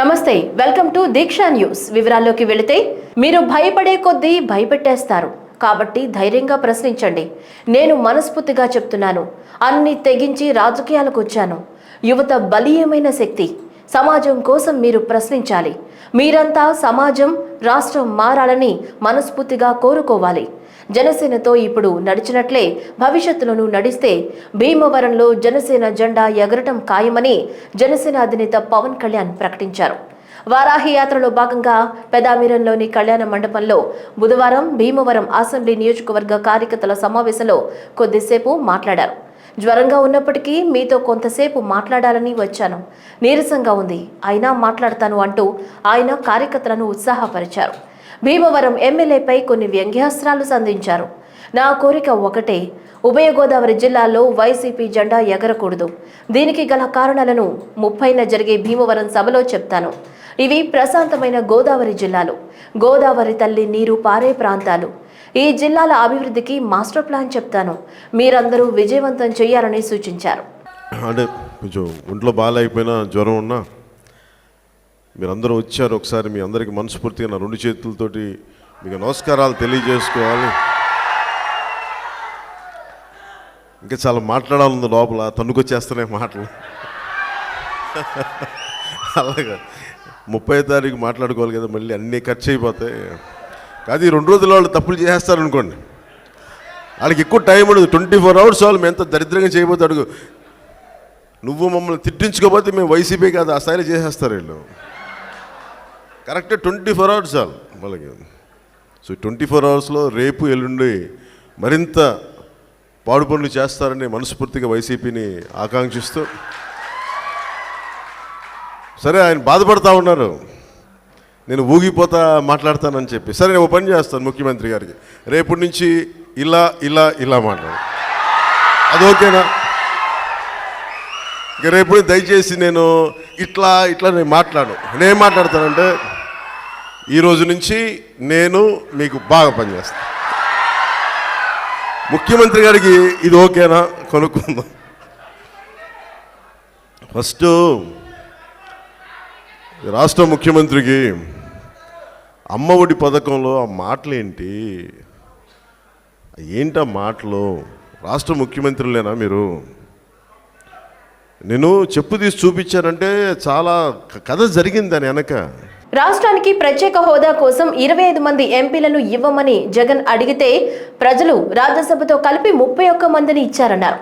నమస్తే welcome to Deeksha news. వివరాల్లోకి వెళితే మీరు భయపడే కొద్దీ భయపెట్టేస్తారు. కాబట్టి ధైర్యంగా ప్రశ్నించండి. నేను మనస్ఫూర్తిగా చెప్తున్నాను. అన్ని తెగించి రాజకీయాలకు వచ్చాను. యువత బలీయమైన శక్తి. సమాజం కోసం మీరు ప్రశ్నించాలి. మీరంతా సమాజం రాష్ట్రం మారాలని మనస్ఫూర్తిగా కోరుకోవాలి. జనసేనతో ఇప్పుడు నడిచినట్లే భవిష్యత్తులోనూ నడిస్తే భీమవరంలో జనసేన జెండా ఎగరటం ఖాయమని జనసేన అధినేత పవన్ కళ్యాణ్ ప్రకటించారు. వారాహి యాత్రలో భాగంగా పెదామిరంలోని కళ్యాణ మండపంలో బుధవారం భీమవరం అసెంబ్లీ నియోజకవర్గ కార్యకర్తల సమావేశంలో కొద్దిసేపు మాట్లాడారు. జ్వరంగా ఉన్నప్పటికీ మీతో కొంతసేపు మాట్లాడాలని వచ్చాను. నీరసంగా ఉంది. అయినా మాట్లాడతాను అంటూ ఆయన కార్యకర్తలను ఉత్సాహపరిచారు. భీమవరం ఎమ్మెల్యేపై కొన్ని వ్యంగ్యాస్త్రాలు సంధించారు. నా కోరిక ఒకటే ఉభయ గోదావరి జిల్లాలో వైసీపీ జెండా ఎగరకూడదు. దీనికి గల కారణాలను ముప్పైన జరిగే భీమవరం సభలో చెప్తాను. ఇవి ప్రశాంతమైన గోదావరి జిల్లాలు. గోదావరి తల్లి నీరు పారే ప్రాంతాలు. ఈ జిల్లాల అభివృద్ధికి మాస్టర్ ప్లాన్ చెప్తాను. మీరందరూ విజయవంతం చేయాలని సూచించారు. అంటే కొంచెం ఒంట్లో బాగాలేకపోయినా జ్వరం ఉన్నా మీరందరూ వచ్చారు ఒకసారి మీ అందరికి మనస్ఫూర్తిగా నా రెండు చేతులతోటి మీకు నమస్కారాలు తెలియజేసుకోవాలి. ఇంకా చాలా మాట్లాడాలి లోపల తన్నుకొచ్చేస్తున్నాయి మాటలు. అలాగా. ముప్పై తారీఖు మాట్లాడుకోవాలి కదా మళ్ళీ అన్నీ ఖర్చు అయిపోతాయి. కాదు ఈ రెండు రోజుల వాళ్ళు తప్పులు చేస్తారనుకోండి వాళ్ళకి ఎక్కువ టైం ఉండదు. ట్వంటీ ఫోర్ అవర్స్ వాళ్ళు మేము ఎంత దరిద్రంగా చేయబోతాడు. అడుగు నువ్వు మమ్మల్ని తిట్టించుకోకపోతే మేము వైసీపీ కాదు ఆ స్థాయిలో చేసేస్తారు వీళ్ళు. కరెక్ట్ ట్వంటీ ఫోర్ అవర్స్ చాలు. వాళ్ళకి సో ట్వంటీ ఫోర్ అవర్స్లో రేపు ఎల్లుండి మరింత పాడు పనులు చేస్తారని మనస్ఫూర్తిగా వైసీపీని ఆకాంక్షిస్తూ. సరే ఆయన బాధపడతా ఉన్నారు. నేను ఊగిపోతా మాట్లాడతానని చెప్పి. సరే నేను ఓ పని చేస్తాను ముఖ్యమంత్రి గారికి. రేపటి నుంచి ఇలా ఇలా ఇలా మాట్లాడు. అది ఓకేనా? రేపు దయచేసి నేను ఇట్లా ఇట్లా నేను మాట్లాడు నేను మాట్లాడతానంటే ఈ రోజు నుంచి నేను మీకు బాగా పనిచేస్తాను. ముఖ్యమంత్రి గారికి ఇది ఓకేనా? కొనుక్కుందాం. ఫస్ట్ రాష్ట్ర ముఖ్యమంత్రికి అమ్మఒడి పథకంలో ఆ మాటలేంటి? ఏంటి ఆ మాటలు? రాష్ట్ర ముఖ్యమంత్రులేనా మీరు? నేను చెప్పు తీసి చూపించానంటే చాలా కథ జరిగింది దాని వెనక. రాష్ట్రానికి ప్రత్యేక హోదా కోసం ఇరవై ఐదు మంది ఎంపీలను ఇవ్వమని జగన్ అడిగితే ప్రజలు రాజ్యసభతో కలిపి ముప్పై ఒక్క మందిని ఇచ్చారన్నారు.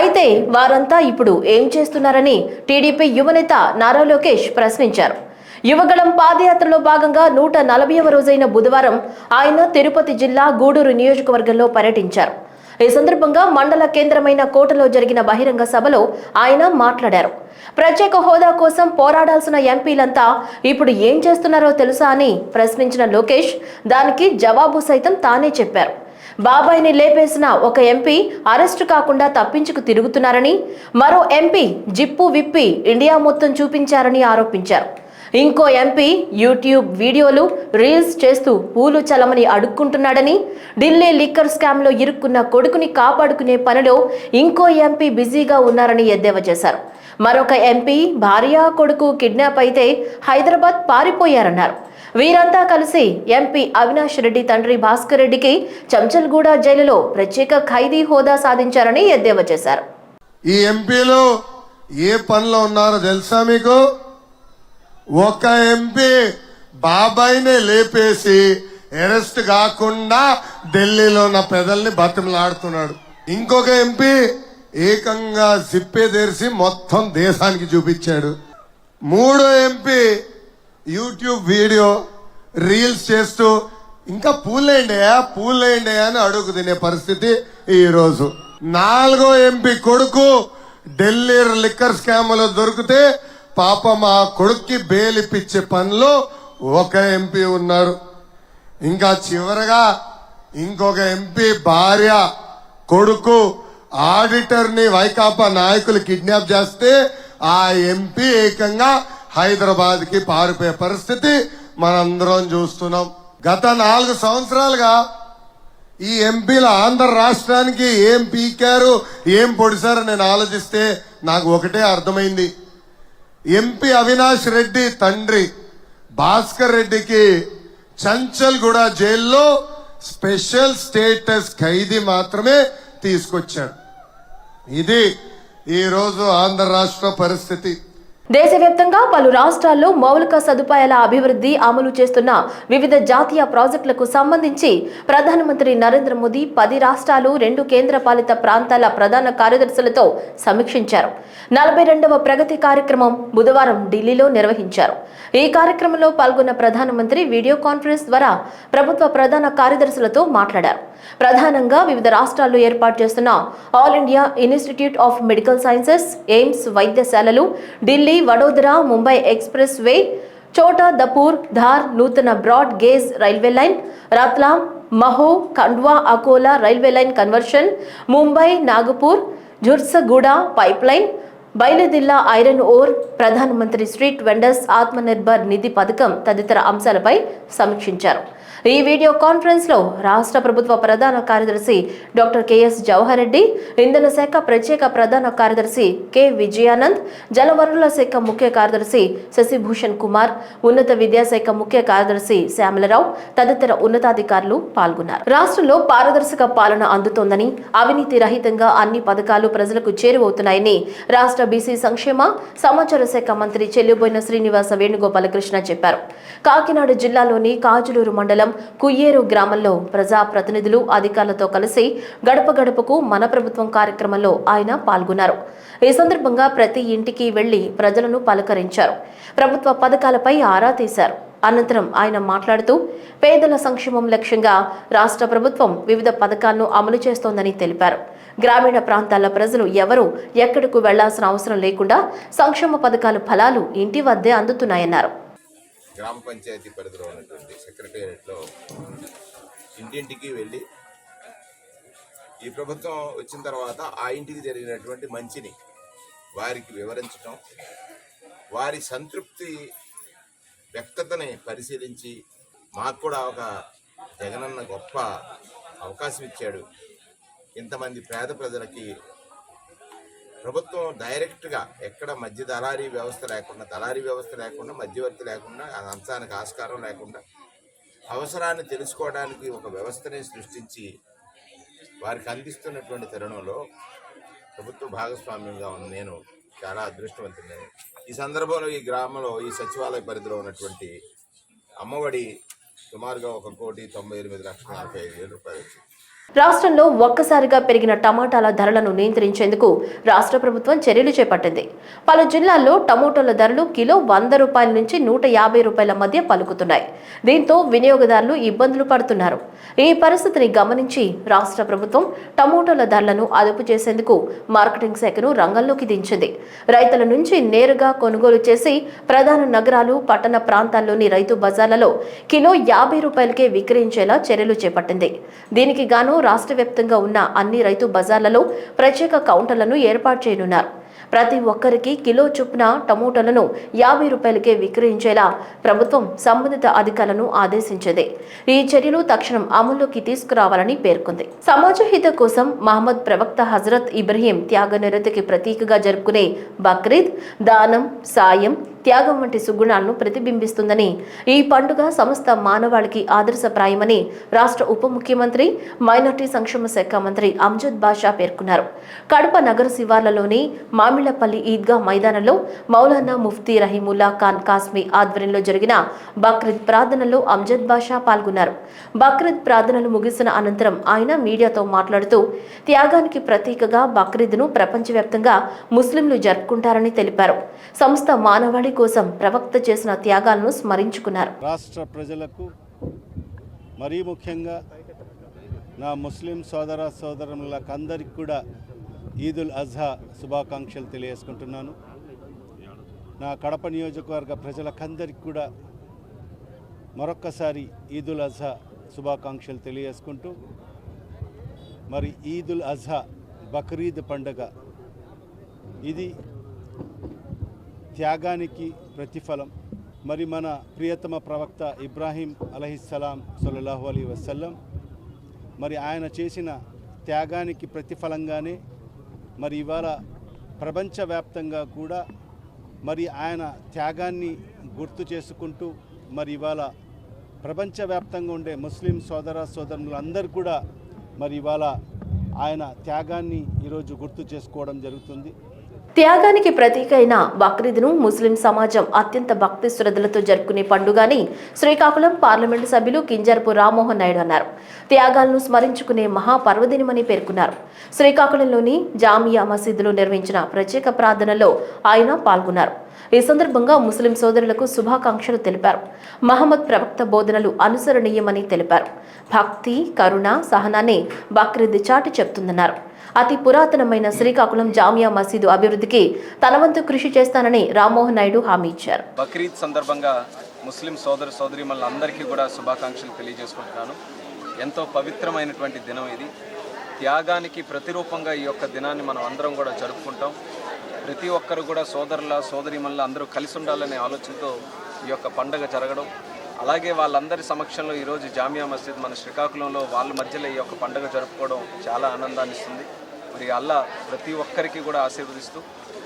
అయితే వారంతా ఇప్పుడు ఏం చేస్తున్నారని టీడీపీ యువనేత నారా లోకేష్ ప్రశ్నించారు. యువగళం పాదయాత్రలో భాగంగా నూట నలభైవ రోజైన బుధవారం ఆయన తిరుపతి జిల్లా గూడూరు నియోజకవర్గంలో పర్యటించారు. ఈ సందర్భంగా మండల కేంద్రమైన కోటలో జరిగిన బహిరంగ సభలో ఆయన మాట్లాడారు. ప్రత్యేక హోదా కోసం పోరాడాల్సిన ఎంపీలంతా ఇప్పుడు ఏం చేస్తున్నారో తెలుసా అని ప్రశ్నించిన లోకేష్ దానికి జవాబు సైతం తానే చెప్పారు. బాబాయ్ని లేపేసిన ఒక ఎంపీ అరెస్టు కాకుండా తప్పించుకు తిరుగుతున్నారని మరో ఎంపీ జిప్పు విప్పి ఇండియా మొత్తం చూపించారని ఆరోపించారు. ఇంకో ఎంపీ యూట్యూబ్ వీడియోలు రీల్స్ చేస్తూ పూలు చలమని అడుక్కుంటున్నాడని ఢిల్లీ లిక్కర్ స్కామ్లో ఇరుక్కున్న కొడుకుని కాపాడుకునే పనిలో ఇంకో ఎంపీ బిజీగా ఉన్నారని ఎద్దేవా చేశారు. మరొక ఎంపీ భార్య కొడుకు కిడ్నాప్ అయితే హైదరాబాద్ పారిపోయారన్నారు. వీరంతా కలిసి ఎంపీ అవినాష్ రెడ్డి తండ్రి భాస్కర్ రెడ్డికి చంచల్గూడ జైలులో ప్రత్యేక ఖైదీ హోదా సాధించారని ఎద్దేవా చేశారు. ఈ ఎంపీలు ఏ పనిలో ఉన్నారో తెలుసా మీకు? ఒక ఎంపీ బాబాయినే లేపేసి అరెస్ట్ కాకుండా ఢిల్లీలో ఉన్న పెదల్ని బతిమలాడుతున్నాడు. ఇంకొక ఎంపీ ఏకంగా జిప్పే తెరిచి మొత్తం దేశానికి చూపించాడు. మూడో ఎంపీ యూట్యూబ్ వీడియో రీల్స్ చేస్తూ ఇంకా పూలేండి పూలేండి అని అడుగు తినే పరిస్థితి ఈ రోజు నాలుగో ఎంపీ కొడుకు ఢిల్లీ లిక్కర్ స్కామ్లో దొరికితే పాప మా కొడుక్కి బెయిల్ ఇప్పించే పనిలో ఒక ఎంపీ ఉన్నారు. ఇంకా చివరగా ఇంకొక ఎంపీ భార్య కొడుకు ఆడిటర్ని వైకాపా నాయకులు కిడ్నాప్ చేస్తే ఆ ఎంపీ ఏకంగా హైదరాబాద్కి పారిపోయే పరిస్థితి మనందరం చూస్తున్నాం. గత నాలుగు సంవత్సరాలుగా ఈ ఎంపీల ఆంధ్ర రాష్ట్రానికి ఏం పీకారు ఏం పొడిచారు నేను ఆలోచిస్తే నాకు ఒకటే అర్థమైంది. ఎంపీ అవినాష్ రెడ్డి తండ్రి భాస్కర్ రెడ్డికి చంచల్గూడ జైల్లో స్పెషల్ స్టేటస్ ఖైదీ మాత్రమే తీసుకొచ్చాడు. ఇది ఈరోజు ఆంధ్ర రాష్ట్ర పరిస్థితి. దేశవ్యాప్తంగా పలు రాష్ట్రాల్లో మౌలిక సదుపాయాల అభివృద్ధి అమలు చేస్తున్న వివిధ జాతీయ ప్రాజెక్టులకు సంబంధించి ప్రధానమంత్రి నరేంద్ర మోదీ పది రాష్ట్రాలు రెండు కేంద్రపాలిత ప్రాంతాల ప్రధాన కార్యదర్శులతో సమీక్షించారు. నలభై రెండవ ప్రగతి కార్యక్రమం బుధవారం ఢిల్లీలో నిర్వహించారు. ఈ కార్యక్రమంలో పాల్గొన్న ప్రధానమంత్రి వీడియో కాన్ఫరెన్స్ ద్వారా ప్రభుత్వ ప్రధాన కార్యదర్శులతో మాట్లాడారు. ప్రధానంగా వివిధ రాష్ట్రాల్లో ఏర్పాటు చేస్తున్న all India institute of medical sciences AIIMS వైద్యశాలలు Delhi Vadodara Mumbai expressway Chhota దపూర్ Dhar నూతన broad gauge railway line Ratlam Mhow Khandwa Akola railway line conversion Mumbai Nagpur Jharsuguda pipe line Bailadila iron ore ప్రధానమంత్రి స్ట్రీట్ వెండర్స్ ఆత్మనిర్భర్ నిధి పథకం తదితర అంశాలపై సమీక్షించారు. ఈ వీడియో కాన్ఫరెన్స్లో రాష్ట్ర ప్రభుత్వ ప్రధాన కార్యదర్శి డాక్టర్ కెఎస్ జవహర్ రెడ్డి ఇంధన శాఖ ప్రత్యేక ప్రధాన కార్యదర్శి కె విజయానంద్ జలవనరుల శాఖ ముఖ్య కార్యదర్శి శశిభూషణ్ కుమార్ ఉన్నత విద్యాశాఖ ముఖ్య కార్యదర్శి శ్యామలరావు తదితర ఉన్నతాధికారులు పాల్గొన్నారు. రాష్ట్రంలో పారదర్శక పాలన అందుతోందని అవినీతి రహితంగా అన్ని పథకాలు ప్రజలకు చేరువవుతున్నాయని రాష్ట్ర బీసీ సంక్షేమ సమాచార శాఖ మంత్రి చెల్లిబోయిన శ్రీనివాస వేణుగోపాలకృష్ణ చెప్పారు. కాకినాడ జిల్లాలోని కాజులూరు మండలం కుయ్యేరు గ్రామంలో ప్రజా ప్రతినిధులు అధికారులతో కలిసి గడప గడపకు మన ప్రభుత్వం కార్యక్రమంలో ఆయన పాల్గొన్నారు. ఈ సందర్భంగా ప్రతి ఇంటికి వెళ్ళి ప్రజలను పలకరించారు. ప్రభుత్వ పథకాలపై ఆరా తీశారు. అనంతరం ఆయన మాట్లాడుతూ పేదల సంక్షేమం లక్ష్యంగా రాష్ట్ర ప్రభుత్వం వివిధ పథకాలను అమలు చేస్తోందని తెలిపారు. గ్రామీణ ప్రాంతాల ప్రజలు ఎవరూ ఎక్కడకు వెళ్ళాల్సిన అవసరం లేకుండా సంక్షేమ పథకాల ఫలాలు ఇంటి వద్దే అందుతున్నాయన్నారు. గ్రామ పంచాయతీ పరిధిలో ఉన్నటువంటి సెక్రటేరియట్లో ఇంటింటికి వెళ్ళి ఈ ప్రభుత్వం వచ్చిన తర్వాత ఆ ఇంటికి జరిగినటువంటి మంచిని వారికి వివరించటం వారి సంతృప్తి వ్యక్తతని పరిశీలించి మాకు కూడా ఒక జగనన్న గొప్ప అవకాశం ఇచ్చాడు. ఇంతమంది పేద ప్రజలకి ప్రభుత్వం డైరెక్ట్గా ఎక్కడ మధ్య దళారీ వ్యవస్థ లేకుండా దళారీ వ్యవస్థ లేకుండా మధ్యవర్తి లేకుండా అంశానికి ఆస్కారం లేకుండా అవసరాన్ని తెలుసుకోవడానికి ఒక వ్యవస్థని సృష్టించి వారికి అందిస్తున్నటువంటి తరుణంలో ప్రభుత్వ భాగస్వామ్యంగా ఉన్న నేను చాలా అదృష్టవంతున్నాను ఈ సందర్భంలో ఈ గ్రామంలో ఈ సచివాలయ పరిధిలో ఉన్నటువంటి అమ్మఒడి సుమారుగా ఒక కోటి తొంభై ఎనిమిది లక్షల నలభై ఐదు వేల రూపాయలు వచ్చింది. రాష్ట్రంలో ఒక్కసారిగా పెరిగిన టమాటాల ధరలను నియంత్రించేందుకు రాష్ట్ర ప్రభుత్వం చర్యలు చేపట్టింది. పలు జిల్లాల్లో టమోటాల ధరలు కిలో వంద రూపాయల నుంచి నూట యాభై రూపాయల మధ్య పలుకుతున్నాయి. దీంతో వినియోగదారులు ఇబ్బందులు పడుతున్నారు. ఈ పరిస్థితిని గమనించి రాష్ట్ర ప్రభుత్వం టమోటాల ధరలను అదుపు చేసేందుకు మార్కెటింగ్ శాఖను రంగంలోకి దించింది. రైతుల నుంచి నేరుగా కొనుగోలు చేసి ప్రధాన నగరాలు పట్టణ ప్రాంతాల్లోని రైతు బజార్లలో కిలో యాభై రూపాయలకే విక్రయించేలా చర్యలు చేపట్టింది. దీనికి గాను రాష్ట్ర వ్యాప్తంగా ఉన్న అన్ని రైతు బజార్లలో ప్రత్యేక కౌంటర్లను ఏర్పాటు చేయనున్నారు. ప్రతి ఒక్కరికి కిలో చొప్పున టమోటాలను యాభై రూపాయలకే విక్రయించేలా ప్రభుత్వం సంబంధిత అధికారులను ఆదేశించింది. ఈ చర్యలు తక్షణం అమల్లోకి తీసుకురావాలని పేర్కొంది. సమాజ హిత కోసం మహమ్మద్ ప్రవక్త హజరత్ ఇబ్రహీం త్యాగ నిరతికి ప్రతీకగా జరుపుకునే బక్రీద్ దానం సాయం త్యాగం వంటి సుగుణాలను ప్రతిబింబిస్తుందని. ఈ పండుగ సమస్త మానవాళికి ఆదర్శప్రాయమని రాష్ట్ర ఉప ముఖ్యమంత్రి మైనార్టీ సంక్షేమ శాఖ మంత్రి అంజద్ బాషా పేర్కొన్నారు. కడప నగర శివార్లలోని మామిళ్ళపల్లి ఈద్గా మైదానంలో మౌలానా ముఫ్తీ రహీముల్లా ఖాన్ కాస్మీ ఆధ్వర్యంలో జరిగిన బక్రీద్ ప్రార్థనలో అంజద్ బాషా పాల్గొన్నారు. బక్రీద్ ప్రార్థనలు ముగిసిన అనంతరం ఆయన మీడియాతో మాట్లాడుతూ త్యాగానికి ప్రతీకగా బక్రీద్ను ప్రపంచవ్యాప్తంగా ముస్లింలు జరుపుకుంటారని తెలిపారు. సంస్థ మానవాళి కోసం ప్రవక్త చేసిన త్యాగాలను స్మరించుకున్నారు. రాష్ట్ర ప్రజలకు మరీ ముఖ్యంగా నా ముస్లిం సోదర సోదరులకు అందరికి కూడా ఈదుల్ అజ్హా శుభాకాంక్షలు తెలియజేసుకుంటున్నాను. నా కడప నియోజకవర్గ ప్రజలకందరికి కూడా మరొక్కసారి ఈదుల్ అజ్హా శుభాకాంక్షలు తెలియజేసుకుంటూ మరి ఈదుల్ అజ్హా బక్రీద్ పండుగ ఇది త్యాగానికి ప్రతిఫలం. మరి మన ప్రియతమ ప్రవక్త ఇబ్రాహీం అలహిస్సలాం సల్లల్లాహు అలీ వసల్లం మరి ఆయన చేసిన త్యాగానికి ప్రతిఫలంగానే మరి ఇవాళ ప్రపంచవ్యాప్తంగా కూడా మరి ఆయన త్యాగాన్ని గుర్తు చేసుకుంటూ మరి ఇవాళ ప్రపంచవ్యాప్తంగా ఉండే ముస్లిం సోదర సోదరులందరూ కూడా మరి ఇవాళ ఆయన త్యాగాన్ని ఈరోజు గుర్తు చేసుకోవడం జరుగుతుంది. త్యాగానికి ప్రతీక అయిన బక్రీద్ను ముస్లిం సమాజం అత్యంత భక్తి శ్రద్ధలతో జరుపుకునే పండుగని శ్రీకాకుళం పార్లమెంటు సభ్యులు కింజర్పు రామ్మోహన్ నాయుడు అన్నారు. త్యాగాలను స్మరించుకునే మహాపర్వదినమని పేర్కొన్నారు. శ్రీకాకుళంలోని జామియా మసీదులో నిర్వహించిన ప్రత్యేక ప్రార్థనలో ఆయన పాల్గొన్నారు. ఈ సందర్భంగా ముస్లిం సోదరులకు శుభాకాంక్షలు తెలిపారు. మహమ్మద్ ప్రవక్త బోధనలు అనుసరణీయమని తెలిపారు. భక్తి కరుణ సహనాన్ని బక్రీద్ చాటి చెప్తుందన్నారు. అతి పురాతనమైన శ్రీకాకుళం జామియా మసీదు అభివృద్ధికి తన వంతు కృషి చేస్తానని రామ్మోహన్ నాయుడు హామీ ఇచ్చారు. బక్రీద్ సందర్భంగా ముస్లిం సోదర సోదరిమణులు అందరికీ కూడా శుభాకాంక్షలు తెలియజేసుకుంటున్నాను. ఎంతో పవిత్రమైనటువంటి దినం ఇది. త్యాగానికి ప్రతిరూపంగా ఈ యొక్క దినాన్ని మనం అందరం కూడా జరుపుకుంటాం. ప్రతి ఒక్కరు కూడా సోదరుల సోదరిమణుల అందరూ కలిసి ఉండాలనే ఆలోచనతో ఈ యొక్క పండుగ జరగడం అలాగే వాళ్ళందరి సమక్షంలో ఈరోజు జామియా మస్జిద్ మన శ్రీకాకుళంలో వాళ్ళ మధ్యలో ఈ యొక్క పండుగ జరుపుకోవడం చాలా ఆనందాన్ని ఇస్తుంది. మరి అల్లా ప్రతి ఒక్కరికి కూడా ఆశీర్వదిస్తూ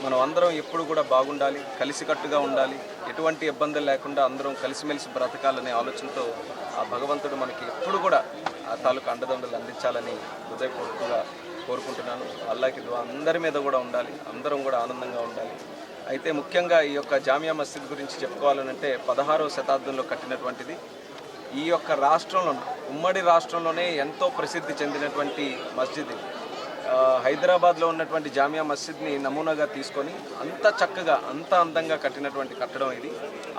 మనం అందరం ఎప్పుడు కూడా బాగుండాలి కలిసికట్టుగా ఉండాలి ఎటువంటి ఇబ్బందులు లేకుండా అందరం కలిసిమెలిసి బ్రతకాలనే ఆలోచనతో ఆ భగవంతుడు మనకి ఎప్పుడు కూడా ఆ తాలూకు అండదండలు అందించాలని హృదయపూర్వకంగా కోరుకుంటున్నాను. అల్లాకి అందరి మీద కూడా ఉండాలి అందరం కూడా ఆనందంగా ఉండాలి. అయితే ముఖ్యంగా ఈ యొక్క జామియా మస్జిద్ గురించి చెప్పుకోవాలనంటే పదహారవ శతాబ్దంలో కట్టినటువంటిది. ఈ యొక్క రాష్ట్రంలో ఉమ్మడి రాష్ట్రంలోనే ఎంతో ప్రసిద్ధి చెందినటువంటి మస్జిద్ హైదరాబాద్లో ఉన్నటువంటి జామియా మస్జిద్ని నమూనాగా తీసుకొని అంత చక్కగా అంత అందంగా కట్టినటువంటి కట్టడం ఇది.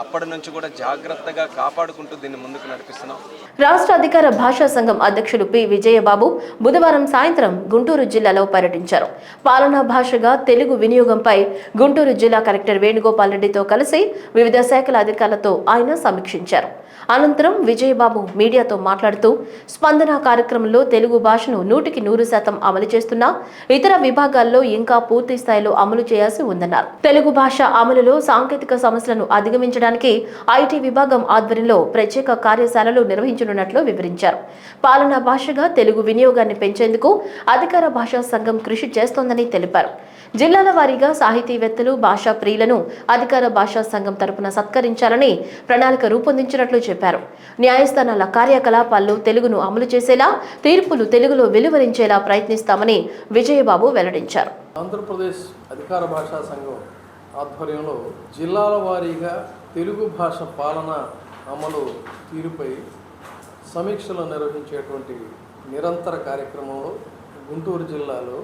అప్పటి నుంచి కూడా జాగ్రత్తగా కాపాడుకుంటూ దీన్ని ముందుకు నడిపిస్తున్నాం. రాష్ట్ర అధికార భాషా సంఘం అధ్యక్షుడు పి. విజయబాబు బుధవారం సాయంత్రం గుంటూరు జిల్లాలో పర్యటించారు. పాలనా భాషగా తెలుగు వినియోగంపై గుంటూరు జిల్లా కలెక్టర్ వేణుగోపాల్ రెడ్డితో కలిసి వివిధ శాఖల అధికారులతో ఆయన సమీక్షించారు. అనంతరం విజయబాబు మీడియాతో మాట్లాడుతూ స్పందన కార్యక్రమంలో తెలుగు భాషను నూటికి నూరు శాతం అమలు చేస్తున్నా ఇతర విభాగాల్లో ఇంకా పూర్తి స్థాయిలో అమలు చేయాల్సి ఉందన్నారు. తెలుగు భాష అమలులో సాంకేతిక సమస్యలను అధిగమించడానికి ఐటీ విభాగం ఆధ్వర్యంలో ప్రత్యేక కార్యశాలలు నిర్వహించనున్నట్లు వివరించారు. పాలనా భాషగా తెలుగు వినియోగాన్ని పెంచేందుకు అధికార భాషా సంఘం కృషి చేస్తోందని తెలిపారు. జిల్లాల వారీగా సాహితీవేత్తలు భాషా ప్రియులను అధికార భాషా సంఘం తరపున సత్కరించాలని ప్రణాళిక రూపొందించినట్లు చెప్పారు. న్యాయస్థానాల కార్యకలాపాల్లో తెలుగును అమలు చేసేలా తీర్పులు తెలుగులో వెలువరించేలా ప్రయత్నిస్తామని విజయబాబు వెల్లడించారు. ఆంధ్రప్రదేశ్ అధికార భాషా సంఘం ఆధ్వర్యంలో జిల్లాల వారీగా తెలుగు భాష పాలన అమలు తీరుపై సమీక్షలు నిర్వహించేటువంటి నిరంతర కార్యక్రమంలో గుంటూరు జిల్లాలో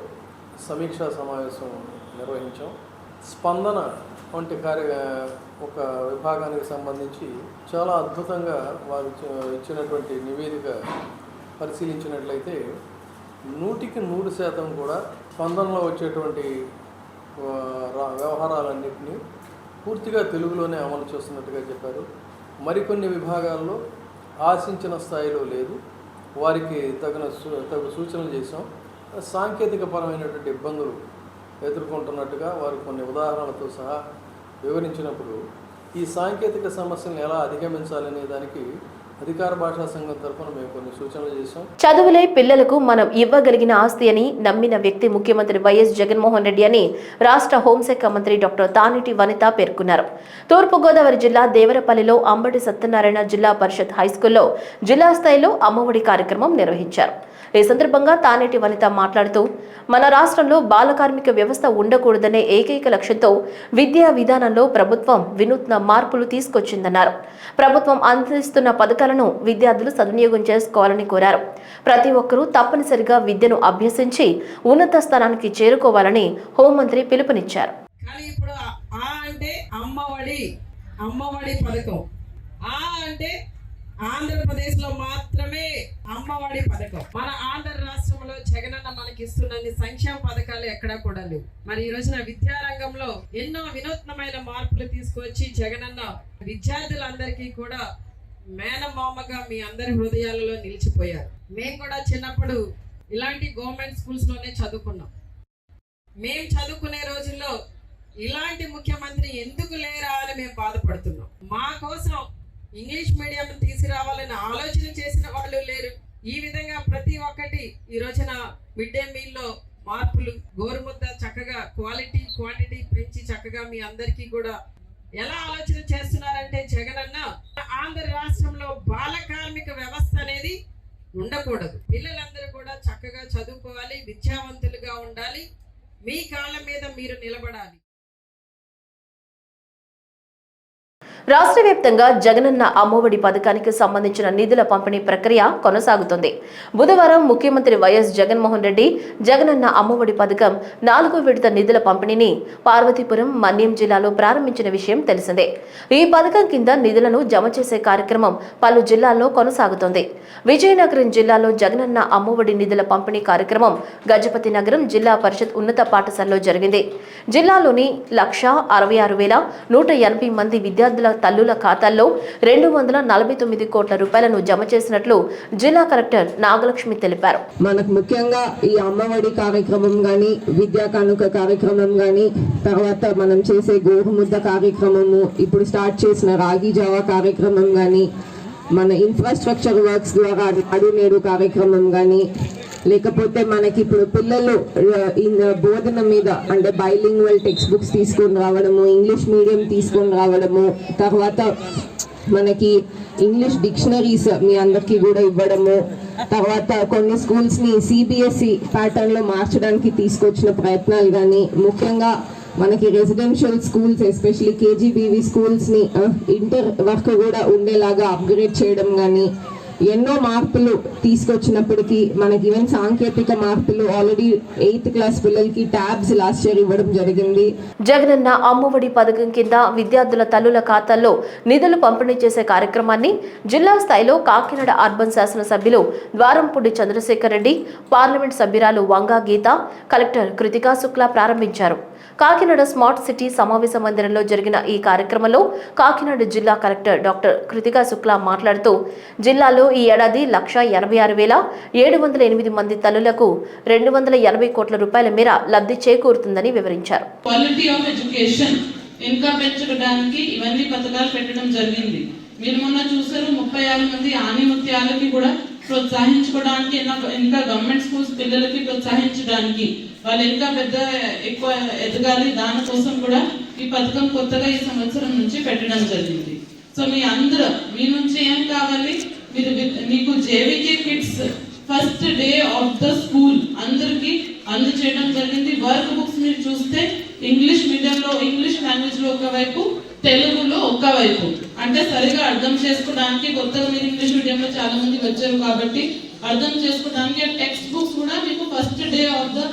సమీక్షా సమావేశం నిర్వహించాం. స్పందన వంటి కార్య ఒక విభాగానికి సంబంధించి చాలా అద్భుతంగా వారు ఇచ్చినటువంటి నివేదిక పరిశీలించినట్లయితే నూటికి నూరు శాతం కూడా స్పందనలో వచ్చేటువంటి వ్యవహారాలన్నింటినీ పూర్తిగా తెలుగులోనే అమలు చేస్తున్నట్టుగా చెప్పారు. మరికొన్ని విభాగాల్లో ఆశించిన స్థాయిలో లేదు. వారికి తగిన సూ- తగు సూచనలు చేశాం. సాంకేతిక పరమైనటువంటి ఇబ్బందులు ఎదుర్కొంటున్నట్టుగా వారు కొన్ని ఉదాహరణలతో సహా వివరించినప్పుడు ఈ సాంకేతిక సమస్యలను ఎలా అధిగమించాలనే దానికి అధికార భాషా సంఘం తరఫున మేము కొన్ని సూచనలు చేశాం. చదువులే పిల్లలకు మనం ఇవ్వగలిగిన ఆస్తి అని నమ్మిన వ్యక్తి ముఖ్యమంత్రి వైఎస్ జగన్మోహన్ రెడ్డి అని రాష్ట్ర హోంశాఖ మంత్రి డాక్టర్ తానిటి వనిత పేర్కొన్నారు. తూర్పుగోదావరి జిల్లా దేవరపల్లిలో అంబటి సత్యనారాయణ జిల్లా పరిషత్ హైస్కూల్లో జిల్లా స్థాయిలో అమ్మఒడి కార్యక్రమం నిర్వహించారు. ఈ సందర్భంగా తానేటి వనిత మాట్లాడుతూ మన రాష్ట్రంలో బాల కార్మిక వ్యవస్థ ఉండకూడదనే ఏకైక లక్ష్యంతో విద్యా విధానంలో ప్రభుత్వం వినూత్న మార్పులు తీసుకొచ్చిందన్నారు. ప్రభుత్వం అందిస్తున్న పథకాలను విద్యార్థులు సద్వినియోగం చేసుకోవాలని కోరారు. ప్రతి ఒక్కరూ తప్పనిసరిగా విద్యను అభ్యసించి ఉన్నత స్థానానికి చేరుకోవాలని హోంమంత్రి పిలుపునిచ్చారు. కానీ ఇప్పుడు ఆ- అంటే అమ్మఒడి అమ్మఒడి పథకం. ఆ అంటే ఆంధ్రప్రదేశ్లో మాత్రమే అమ్మఒడి పథకం. మన ఆంధ్ర రాష్ట్రంలో జగనన్న మనకి ఇస్తున్న సంక్షేమ పథకాలు ఎక్కడా కూడా లేవు. మరి ఈ రోజున విద్యారంగంలో ఎన్నో వినూత్నమైన మార్పులు తీసుకొచ్చి జగనన్న విద్యార్థులందరికీ కూడా మేనమామగా మీ అందరి హృదయాలలో నిలిచిపోయారు. మేము కూడా చిన్నప్పుడు ఇలాంటి గవర్నమెంట్ స్కూల్స్లోనే చదువుకున్నాం. మేము చదువుకునే రోజుల్లో ఇలాంటి ముఖ్యమంత్రి ఎందుకు లేరా అని మేము బాధపడుతున్నాం. మా కోసం ఇంగ్లీష్ మీడియం తీసుకురావాలని ఆలోచన చేసిన వాళ్ళు లేరు. ఈ విధంగా ప్రతి ఒక్కటి ఈ రోజున మిడ్ డే మీల్లో మార్పులు గోరుముద్ద చక్కగా క్వాలిటీ క్వాంటిటీ పెంచి చక్కగా మీ అందరికీ కూడా ఎలా ఆలోచన చేస్తున్నారంటే జగన్ అన్న ఆంధ్ర రాష్ట్రంలో బాల కార్మిక వ్యవస్థ అనేది ఉండకూడదు. పిల్లలందరూ కూడా చక్కగా చదువుకోవాలి విద్యావంతులుగా ఉండాలి. మీ కాళ్ళ మీద మీరు నిలబడాలి. రాష్ట్ర వ్యాప్తంగా జగనన్న అమ్మఒడి పథకానికి సంబంధించిన నిధుల పంపిణీ ప్రక్రియ కొనసాగుతుంది. బుధవారం ముఖ్యమంత్రి వైఎస్ జగన్మోహన్ రెడ్డి జగనన్న అమ్మఒడి పథకం నాలుగో విడత నిధుల పంపిణీని పార్వతీపురం మన్యం జిల్లాలో ప్రారంభించిన విషయం తెలిసిందే. ఈ పథకం కింద నిధులను జమ చేసే కార్యక్రమం పలు జిల్లాల్లో కొనసాగుతోంది. విజయనగరం జిల్లాలో జగనన్న అమ్మఒడి నిధుల పంపిణీ కార్యక్రమం గజపతి నగరం జిల్లా పరిషత్ ఉన్నత పాఠశాలలో జరిగింది. జిల్లాలోని లక్ష అరవై ఆరు వేల నూట ఎనభై మంది విద్యార్థులు తల్లుల ఖాతాల్లో రెండు వందల నలభై తొమ్మిది కోట్ల రూపాయలను జమ చేసినట్లు జిల్లా కలెక్టర్ నాగలక్ష్మి తెలిపారు. మనకు ముఖ్యంగా ఈ అమ్మఒడి కార్యక్రమం కానీ విద్యా కానుక కార్యక్రమం కానీ తర్వాత మనం చేసే గోరుముద్ద కార్యక్రమము ఇప్పుడు స్టార్ట్ చేసిన రాగి జావా కార్యక్రమం కానీ మన ఇన్ఫ్రాస్ట్రక్చర్ వర్క్స్ ద్వారా నాడు నేడు కార్యక్రమం కానీ లేకపోతే మనకి ఇప్పుడు పిల్లలు బోధన మీద అంటే బైలింగ్వల్ టెక్స్ట్ బుక్స్ తీసుకొని రావడము ఇంగ్లీష్ మీడియం తీసుకొని రావడము తర్వాత మనకి ఇంగ్లీష్ డిక్షనరీస్ మీ అందరికీ కూడా ఇవ్వడము తర్వాత కొన్ని స్కూల్స్ని సిబిఎస్ఈ ప్యాటర్న్లో మార్చడానికి తీసుకొచ్చిన ప్రయత్నాలు కానీ ముఖ్యంగా మనకి రెసిడెన్షియల్ స్కూల్స్ ఎస్పెషల్లీ కేజీబీవీ స్కూల్స్ని ఇంటర్ వర్క్ కూడా ఉండేలాగా అప్గ్రేడ్ చేయడం కానీ ఎన్నో మార్పులు తీసుకొచ్చినప్పటికీ మనకి ఈవెన్ సాంకేతిక మార్పులు ఆల్రెడీ ఎయిత్ క్లాస్ పిల్లలకి ట్యాబ్స్ లాస్ట్ ఇయర్ ఇవ్వడం జరిగింది. జగనన్న అమ్మఒడి పథకం కింద విద్యార్థుల తల్లుల ఖాతాల్లో నిధులు పంపిణీ చేసే కార్యక్రమాన్ని జిల్లా స్థాయిలో కాకినాడ అర్బన్ శాసనసభ్యులు ద్వారంపూడి చంద్రశేఖర్ రెడ్డి పార్లమెంట్ సభ్యురాలు వంగా గీత కలెక్టర్ కృతికా శుక్లా ప్రారంభించారు. కాకినాడ స్మార్ట్ సిటీ సమావేశ మందిరంలో జరిగిన ఈ కార్యక్రమంలో కాకినాడ జిల్లా కలెక్టర్ డాక్టర్ కృతికా శుక్లా మాట్లాడుతూ జిల్లాలో ఈ ఏడాది లక్ష ఎనభై ఆరు వేల ఏడు వందల ఎనిమిది మంది తల్లులకు రెండు వందల ఎనభై కోట్ల రూపాయల మేర లబ్ధి చేకూరుతుందని వివరించారు. క్వాలిటీ ఆఫ్ ఎడ్యుకేషన్ ఇంకా పెంచడానికి ఇవన్నీ పథకాలు పెట్టడం జరిగింది. మీరు మొన్న చూసారు ముప్పై ఆరు మంది ఆనిముత్యాలకి కూడా ప్రోత్సహించుకోవడానికి ఇంకా- ఇంకా గవర్నమెంట్ స్కూల్స్ పిల్లలకి ప్రోత్సహించడానికి వాళ్ళు ఇంకా పెద్ద ఎక్కువ ఎదగాలి. దానికోసం కూడా ఈ పథకం కొత్తగా ఈ సంవత్సరం నుంచి పెట్టడం జరిగింది. సో మీ అందరూ మీ నుంచి ఏం కావాలి? మీరు మీకు JVK kids first day of the school అందరికి అందచేయడం జరిగింది. వర్క్ బుక్స్ మీరు చూస్తే ఇంగ్లీష్ మీడియంలో ఇంగ్లీష్ లాంగ్వేజ్లో ఒకవైపు తెలుగులో ఒకవైపు. అంటే సరిగా అర్థం చేసుకోవడానికి కొత్తగా మీరు ఇంగ్లీష్ మీడియంలో చాలా మంది వచ్చారు కాబట్టి అర్థం చేసుకోవడానికి టెక్స్ట్ బుక్స్ కూడా మీకు first day of the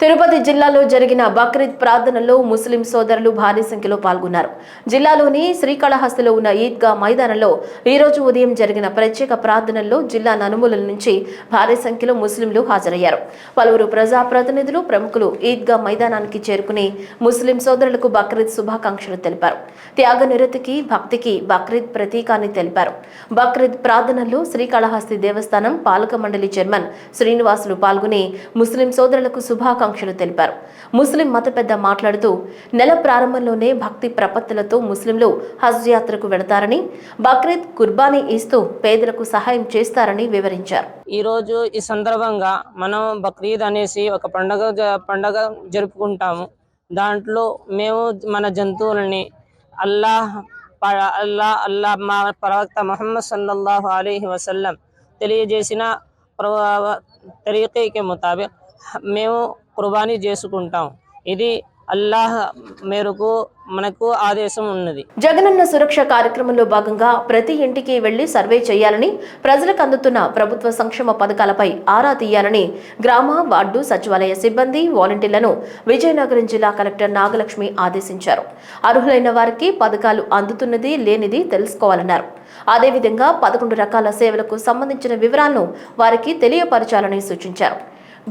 Tirupati జిల్లాలో జరిగిన బక్రీద్ ప్రార్థనలో ముస్లిం సోదరులు భారీ సంఖ్యలో పాల్గొన్నారు. జిల్లాలోని శ్రీకాళహస్తిలో ఉన్న ఈద్గా మైదానంలో ఈ రోజు ఉదయం జరిగిన ప్రత్యేక ప్రార్థనల్లో జిల్లా నలుమూలల నుంచి భారీ సంఖ్యలో ముస్లింలు హాజరయ్యారు. పలువురు ప్రజాప్రతినిధులు ప్రముఖులు ఈద్గా మైదానానికి చేరుకుని ముస్లిం సోదరులకు బక్రీద్ శుభాకాంక్షలు తెలిపారు. త్యాగ నిరతికి భక్తికి బక్రీద్ ప్రతీకాన్ని తెలిపారు. బక్రీద్ ప్రార్థనల్లో శ్రీకాళహస్తి దేవస్థానం పాలక మండలి చైర్మన్ శ్రీనివాసులు పాల్గొని ముస్లిం సోదరులకు శుభాకాంక్షలు తెలిపారు. ముస్లిం మత పెద్ద మాట్లాడుతూ నెల ప్రారంభంలోనే భక్తి ప్రపత్తులతో ముస్లింలు హజ్ యాత్రకు వెళతారని బక్రీద్ కుర్బానీ ఇస్తూ పేదలకు సహాయం చేస్తారని వివరించారు. ఈరోజు ఈ సందర్భంగా మనం బక్రీద్ అనేసి ఒక పండగ జ- పండగ జరుపుకుంటాము. దాంట్లో మేము మన జంతువులని అల్లాహ్ ప- అల్లా అల్లా మా ప్రవక్త మహమ్మద్ సల్లల్లాహు అలీహి వసల్లం తెలియజేసిన ప్రవ- తరీఖీకి ముతాబిక్ మేము కుర్బానీ చేసుకుంటాం ఇది అల్లాహ్ మేరకు మనకు ఆదేశం ఉన్నది. జగనన్న సురక్ష కార్యక్రమంలో భాగంగా ప్రతి ఇంటికి వెళ్ళి సర్వే చేయాలని ప్రజలకు అందుతున్న ప్రభుత్వ సంక్షేమ పథకాలపై ఆరా తీయాలని గ్రామ వార్డు సచివాలయ సిబ్బంది వాలంటీర్లను విజయనగరం జిల్లా కలెక్టర్ నాగలక్ష్మి ఆదేశించారు. అర్హులైన వారికి పథకాలు అందుతున్నది లేనిది తెలుసుకోవాలన్నారు. అదేవిధంగా పదకొండు రకాల సేవలకు సంబంధించిన వివరాలను వారికి తెలియపరచాలని సూచించారు.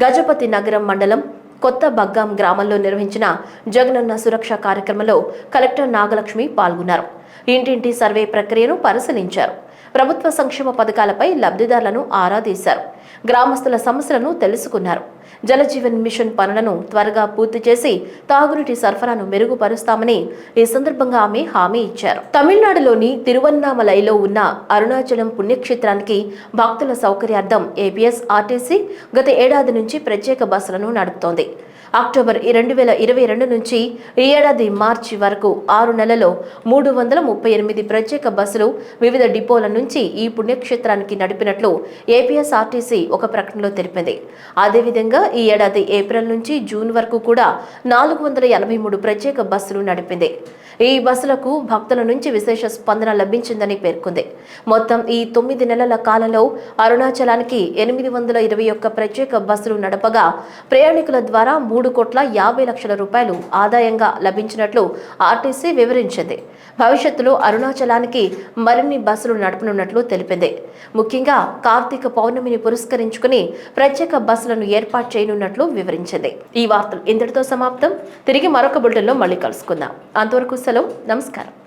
గజపతి నగరం మండలం కొత్త బగ్గాం గ్రామంలో నిర్వహించిన జగనన్న సురక్ష కార్యక్రమంలో కలెక్టర్ నాగలక్ష్మి పాల్గొన్నారు. ఇంటింటి సర్వే ప్రక్రియను పరిశీలించారు. ప్రభుత్వ సంక్షేమ పథకాలపై లబ్ధిదారులను ఆరా తీశారు. గ్రామస్తుల సమస్యలను తెలుసుకున్నారు. జలజీవన్ మిషన్ పనులను త్వరగా పూర్తి చేసి తాగునీటి సరఫరాను మెరుగుపరుస్తామని ఈ సందర్భంగా ఆమె హామీ ఇచ్చారు. తమిళనాడులోని తిరువన్నామలైలో ఉన్న అరుణాచలం పుణ్యక్షేత్రానికి భక్తుల సౌకర్యార్థం ఏపీఎస్ ఆర్టీసీ గత ఏడాది నుంచి ప్రత్యేక బస్సులను నడుపుతోంది. అక్టోబర్ రెండు వేల ఇరవై రెండు నుంచి ఈ ఏడాది మార్చి వరకు ఆరు నెలలో మూడు వందల ముప్పై ఎనిమిది ప్రత్యేక బస్సులు వివిధ డిపోల నుంచి ఈ పుణ్యక్షేత్రానికి నడిపినట్లు ఏపీఎస్ఆర్టీసీ ఒక ప్రకటనలో తెలిపింది. అదేవిధంగా ఈ ఏడాది ఏప్రిల్ నుంచి జూన్ వరకు కూడా నాలుగు వందల ఎనభై మూడు ప్రత్యేక బస్సులు నడిపింది. ఈ బస్సులకు భక్తుల నుంచి విశేష స్పందన లభించిందని పేర్కొంది. మొత్తం ఈ తొమ్మిది నెలల కాలంలో అరుణాచలానికి ఎనిమిది వందల ఇరవై ఒక్క ప్రత్యేక బస్సులు నడపగా ప్రయాణికుల ద్వారా మూడు కోట్ల యాభై లక్షల రూపాయలు ఆదాయంగా లభించినట్లు ఆర్టీసీ వివరించింది. భవిష్యత్తులో అరుణాచలానికి మరిన్ని బస్సులు నడపనున్నట్లు తెలిపింది. ముఖ్యంగా కార్తీక పౌర్ణమిని పురస్కరించుకుని ప్రత్యేక బస్సులను ఏర్పాటు చేయనున్నట్లు వివరించింది. ఈ వార్తలు ఇంతటితో సమాప్తం. తిరిగి మరొక బులెటిన్లో మళ్ళీ కలుసుకుందాం. అంతవరకు సెలవు. నమస్కారం.